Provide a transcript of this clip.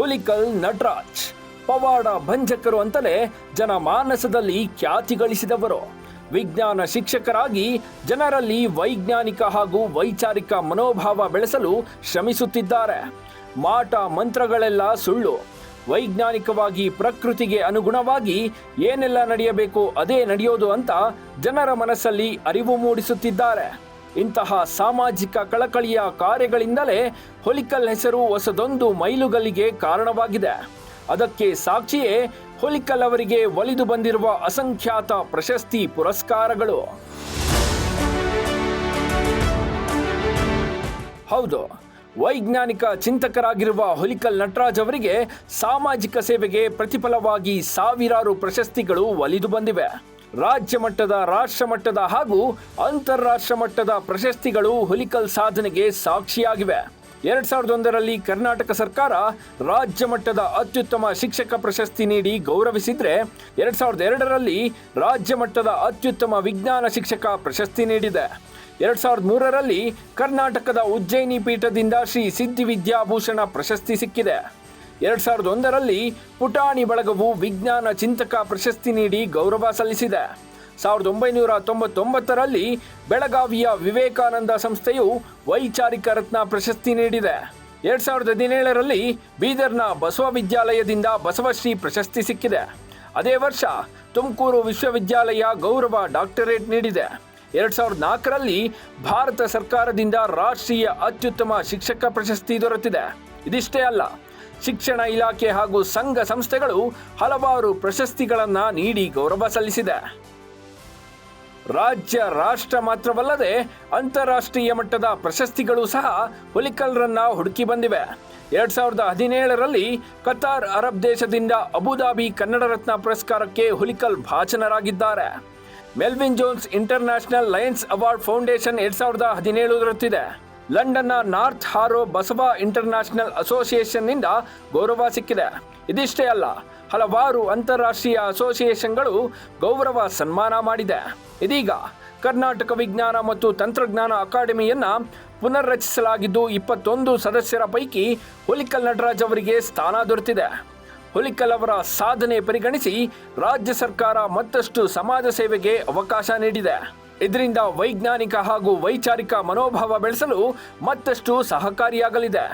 ಹುಲಿಕಲ್ ನಟರಾಜ್, ಪವಾಡ ಭಂಜಕರು ಅಂತಲೇ ಜನ ಮಾನಸದಲ್ಲಿ ಖ್ಯಾತಿ ಗಳಿಸಿದವರು. ವಿಜ್ಞಾನ ಶಿಕ್ಷಕರಾಗಿ ಜನರಲ್ಲಿ ವೈಜ್ಞಾನಿಕ ಹಾಗೂ ವೈಚಾರಿಕ ಮನೋಭಾವ ಬೆಳೆಸಲು ಶ್ರಮಿಸುತ್ತಿದ್ದಾರೆ. ಮಾಟ ಮಂತ್ರಗಳೆಲ್ಲ ಸುಳ್ಳು. ವೈಜ್ಞಾನಿಕವಾಗಿ ಪ್ರಕೃತಿಗೆ ಅನುಗುಣವಾಗಿ ಏನೆಲ್ಲ ನಡೆಯಬೇಕು ಅದೇ ನಡೆಯೋದು ಅಂತ ಜನರ ಮನಸ್ಸಲ್ಲಿ ಅರಿವು ಮೂಡಿಸುತ್ತಿದ್ದಾರೆ. ಇಂತಹ ಸಾಮಾಜಿಕ ಕಳಕಳಿಯ ಕಾರ್ಯಗಳಿಂದಲೇ ಹೊಲಿಕಲ್ ಹೆಸರು ಹೊಸದೊಂದು ಮೈಲುಗಲ್ಲಿಗೆ ಕಾರಣವಾಗಿದೆ. ಅದಕ್ಕೆ ಸಾಕ್ಷಿಯೇ ಹೊಲಿಕಲ್ ಅವರಿಗೆ ಒಲಿದು ಬಂದಿರುವ ಅಸಂಖ್ಯಾತ ಪ್ರಶಸ್ತಿ ಪುರಸ್ಕಾರಗಳು. ಹೌದು, ವೈಜ್ಞಾನಿಕ ಚಿಂತಕರಾಗಿರುವ ಹೊಲಿಕಲ್ ನಟರಾಜ್ ಅವರಿಗೆ ಸಾಮಾಜಿಕ ಸೇವೆಗೆ ಪ್ರತಿಫಲವಾಗಿ ಸಾವಿರಾರು ಪ್ರಶಸ್ತಿಗಳು ಒಲಿದು ಬಂದಿವೆ. ರಾಜ್ಯ ಮಟ್ಟದ, ರಾಷ್ಟ್ರ ಮಟ್ಟದ ಹಾಗೂ ಅಂತಾರಾಷ್ಟ್ರ ಮಟ್ಟದ ಪ್ರಶಸ್ತಿಗಳು ಹುಲಿಕಲ್ ಸಾಧನೆಗೆ ಸಾಕ್ಷಿಯಾಗಿವೆ. ಎರಡ್ ಸಾವಿರದ ಒಂದರಲ್ಲಿ ಕರ್ನಾಟಕ ಸರ್ಕಾರ ರಾಜ್ಯ ಮಟ್ಟದ ಅತ್ಯುತ್ತಮ ಶಿಕ್ಷಕ ಪ್ರಶಸ್ತಿ ನೀಡಿ ಗೌರವಿಸಿದ್ರೆ, ಎರಡ್ ಸಾವಿರದ ಎರಡರಲ್ಲಿ ರಾಜ್ಯ ಮಟ್ಟದ ಅತ್ಯುತ್ತಮ ವಿಜ್ಞಾನ ಶಿಕ್ಷಕ ಪ್ರಶಸ್ತಿ ನೀಡಿದೆ. ಎರಡ್ ಸಾವಿರದ ಮೂರರಲ್ಲಿ ಕರ್ನಾಟಕದ ಉಜ್ಜಯಿನಿ ಪೀಠದಿಂದ ಶ್ರೀ ಸಿದ್ಧಿ ವಿದ್ಯಾಭೂಷಣ ಪ್ರಶಸ್ತಿ ಸಿಕ್ಕಿದೆ. ಎರಡ್ ಸಾವಿರದ ಒಂದರಲ್ಲಿ ಪುಟಾಣಿ ಬಳಗವು ವಿಜ್ಞಾನ ಚಿಂತಕ ಪ್ರಶಸ್ತಿ ನೀಡಿ ಗೌರವ ಸಲ್ಲಿಸಿದೆ. ಸಾವಿರದ ಒಂಬೈನೂರ ತೊಂಬತ್ತೊಂಬತ್ತರಲ್ಲಿ ಬೆಳಗಾವಿಯ ವಿವೇಕಾನಂದ ಸಂಸ್ಥೆಯು ವೈಚಾರಿಕ ರತ್ನ ಪ್ರಶಸ್ತಿ ನೀಡಿದೆ. ಎರಡ್ ಸಾವಿರದ ಹದಿನೇಳರಲ್ಲಿ ಬೀದರ್ನ ಬಸವ ವಿದ್ಯಾಲಯದಿಂದ ಬಸವಶ್ರೀ ಪ್ರಶಸ್ತಿ ಸಿಕ್ಕಿದೆ. ಅದೇ ವರ್ಷ ತುಮಕೂರು ವಿಶ್ವವಿದ್ಯಾಲಯ ಗೌರವ ಡಾಕ್ಟರೇಟ್ ನೀಡಿದೆ. ಎರಡ್ ಸಾವಿರದ ನಾಲ್ಕರಲ್ಲಿ ಭಾರತ ಸರ್ಕಾರದಿಂದ ರಾಷ್ಟ್ರೀಯ ಅತ್ಯುತ್ತಮ ಶಿಕ್ಷಕ ಪ್ರಶಸ್ತಿ ದೊರೆತಿದೆ. ಇದಿಷ್ಟೇ ಅಲ್ಲ ಶಿಕ್ಷಣ ಇಲಾಖೆ ಹಾಗೂ ಸಂಘ ಸಂಸ್ಥೆಗಳು ಹಲವಾರು ಪ್ರಶಸ್ತಿಗಳನ್ನು ನೀಡಿ ಗೌರವ ಸಲ್ಲಿಸಿದೆ. ರಾಜ್ಯ ರಾಷ್ಟ್ರ ಮಾತ್ರವಲ್ಲದೆ ಅಂತಾರಾಷ್ಟ್ರೀಯ ಮಟ್ಟದ ಪ್ರಶಸ್ತಿಗಳು ಸಹ ಹುಲಿಕಲ್ರನ್ನ ಹುಡುಕಿ ಬಂದಿವೆ. ಎರಡ್ ಸಾವಿರದ ಹದಿನೇಳರಲ್ಲಿ ಕತಾರ್ ಅರಬ್ ದೇಶದಿಂದ ಅಬುದಾಬಿ ಕನ್ನಡ ರತ್ನ ಪುರಸ್ಕಾರಕ್ಕೆ ಹುಲಿಕಲ್ ಭಾಜನರಾಗಿದ್ದಾರೆ. Melvin Jones international Lions award foundation ಎರಡ್ ಸಾವಿರದ ಹದಿನೇಳು ದೊರೆತಿದೆ ಲಂಡನ್ನ ನಾರ್ತ್ ಹಾರೋ ಬಸವ ಇಂಟರ್ನ್ಯಾಷನಲ್ ಅಸೋಸಿಯೇಷನ್ನಿಂದ ಗೌರವ ಸಿಕ್ಕಿದೆ. ಇದಿಷ್ಟೇ ಅಲ್ಲ, ಹಲವಾರು ಅಂತಾರಾಷ್ಟ್ರೀಯ ಅಸೋಸಿಯೇಷನ್ಗಳು ಗೌರವ ಸನ್ಮಾನ ಮಾಡಿದೆ. ಇದೀಗ ಕರ್ನಾಟಕ ವಿಜ್ಞಾನ ಮತ್ತು ತಂತ್ರಜ್ಞಾನ ಅಕಾಡೆಮಿಯನ್ನು ಪುನರ್ರಚಿಸಲಾಗಿದ್ದು ಇಪ್ಪತ್ತೊಂದು ಸದಸ್ಯರ ಪೈಕಿ ಹುಲಿಕಲ್ ನಟರಾಜ್ ಅವರಿಗೆ ಸ್ಥಾನ ದೊರೆತಿದೆ. ಹುಲಿಕಲ್ ಅವರ ಸಾಧನೆ ಪರಿಗಣಿಸಿ ರಾಜ್ಯ ಸರ್ಕಾರ ಮತ್ತಷ್ಟು ಸಮಾಜ ಸೇವೆಗೆ ಅವಕಾಶ ನೀಡಿದೆ. ಇದರಿಂದ ವೈಜ್ಞಾನಿಕ ಹಾಗೂ ವೈಚಾರಿಕ ಮನೋಭಾವ ಬೆಳೆಸಲು ಮತ್ತಷ್ಟು ಸಹಕಾರಿಯಾಗಲಿದೆ.